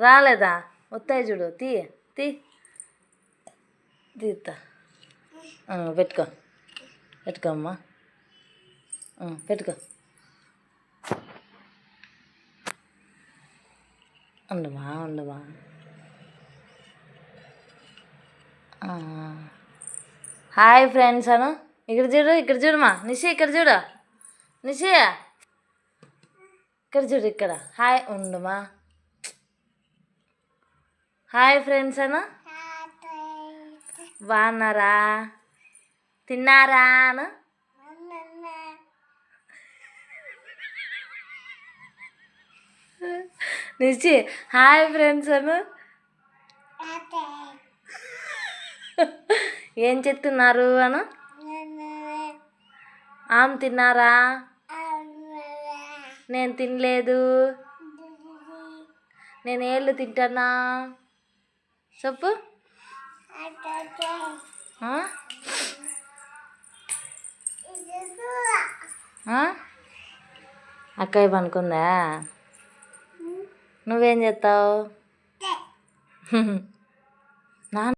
రాలేదా? వస్తాయి చూడు తీ తీ. తీస్తా పెట్టుకో. పెట్టుకో అమ్మా. పెట్టుకో. ఉండమా ఉండమా హాయ్ ఫ్రెండ్స్ అను. ఇక్కడ చూడు ఇక్కడ చూడమ్మా నిషి ఇక్కడ చూడు. నిషి. ఇక్కడ చూడు ఇక్కడ. హాయ్ ఉండమా? Hi friends Anu. బాగున్నారా? తిన్నారా అను? నిజి హాయ్ ఫ్రెండ్స్ అను. ఏం చెప్తున్నారు అను? ఆమె తిన్నారా? నేను తినలేదు. నేను ఏళ్ళు తింటానా? చెప్పు? అక్కయ్య పనుకుందా? నువ్వేం చేస్తావు నాన్న